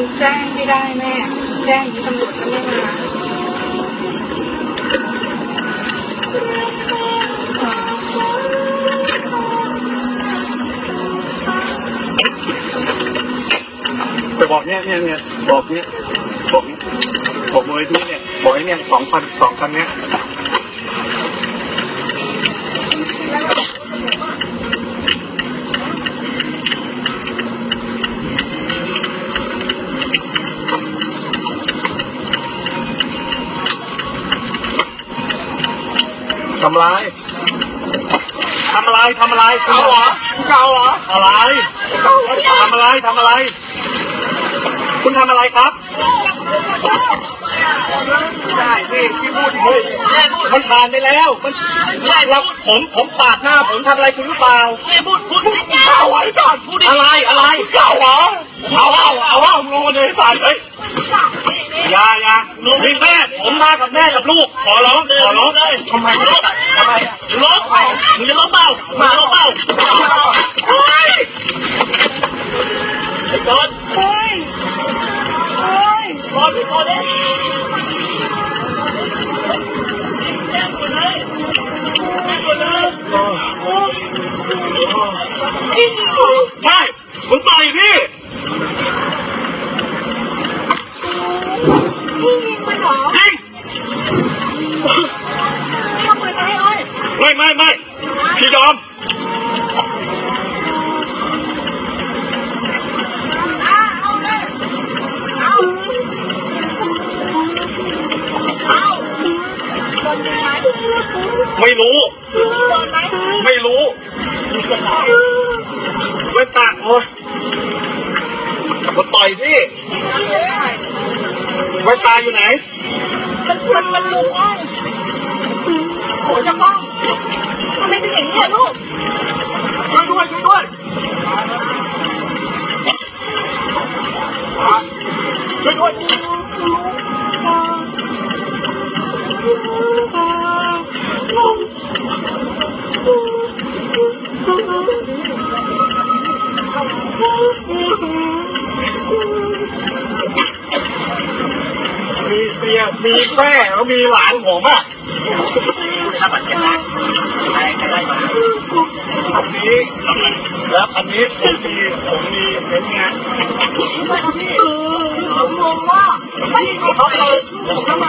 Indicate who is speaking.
Speaker 1: มันแจ้งไม่ได้แม่ แจ้งที่ตำรวจก็ไม่มา
Speaker 2: ไปบอกเนี่ยเนี่ยเนี่ยบอกเนี่ยบอกเนี่ยบอกมูลนิธิเนี่ยบอกไอ้เนี่ยสองพันสองพันเนี่ยำอะไรทำอะไรทำอะไรเก่าเหรอเก่าเหรออะไรทำอะไรทำอะไร คุณทำอะไรครับใช่พี่พี่พูดเฮ้ยมันผ่านไปแล้วมันเราผมผมปาดหน้าผมทำอะไรคุณหรือเปล่า
Speaker 3: ไม่พูดพูด
Speaker 2: เก่าไอ้สัตว์พูดอะไรอะไรเก่าเหรอเอาเอาเอาเอาโง่เลยสัตว์เฮ้ยอย่าอย่านี่แม่ผมมากับแม่กับลูกขอร้องขอร้องทำไมทำไม
Speaker 3: ลบมึงจะลบเปล่ามึงจะลบเปล่า
Speaker 2: เฮ้ย
Speaker 3: ไอ้จอน
Speaker 1: เฮ้ยเฮ้ย
Speaker 3: จอนจอนเลยแซ่บกว่าเลยแซ่บกว่าเลย
Speaker 2: ใช่ผมต่อยพี่ ไม่ไม่ไม่พี่ยอม
Speaker 1: เอาเอาเอาโดนไหม
Speaker 2: ไม่รู้
Speaker 1: ไม่
Speaker 2: รู้ไม่ตากโอ้ยมาต่อยพี่ไว้ตาอยู่ไหน
Speaker 1: มันมันมันลุงอ้อยโหจะป้อง อย่างนี้อะลูก
Speaker 2: ช่วยด้วยช่วยด้วยช่วยด้วยมีเมียมีแม่แล้วมีหลานผมอะ
Speaker 3: ถ้าบัตรเจ็บนะใครใครได้มา
Speaker 2: อั นี้แล้วอันนี้ผมมีผมมีเห็นไง
Speaker 1: ผมงงว่าไม่เขาเลยผมทำไม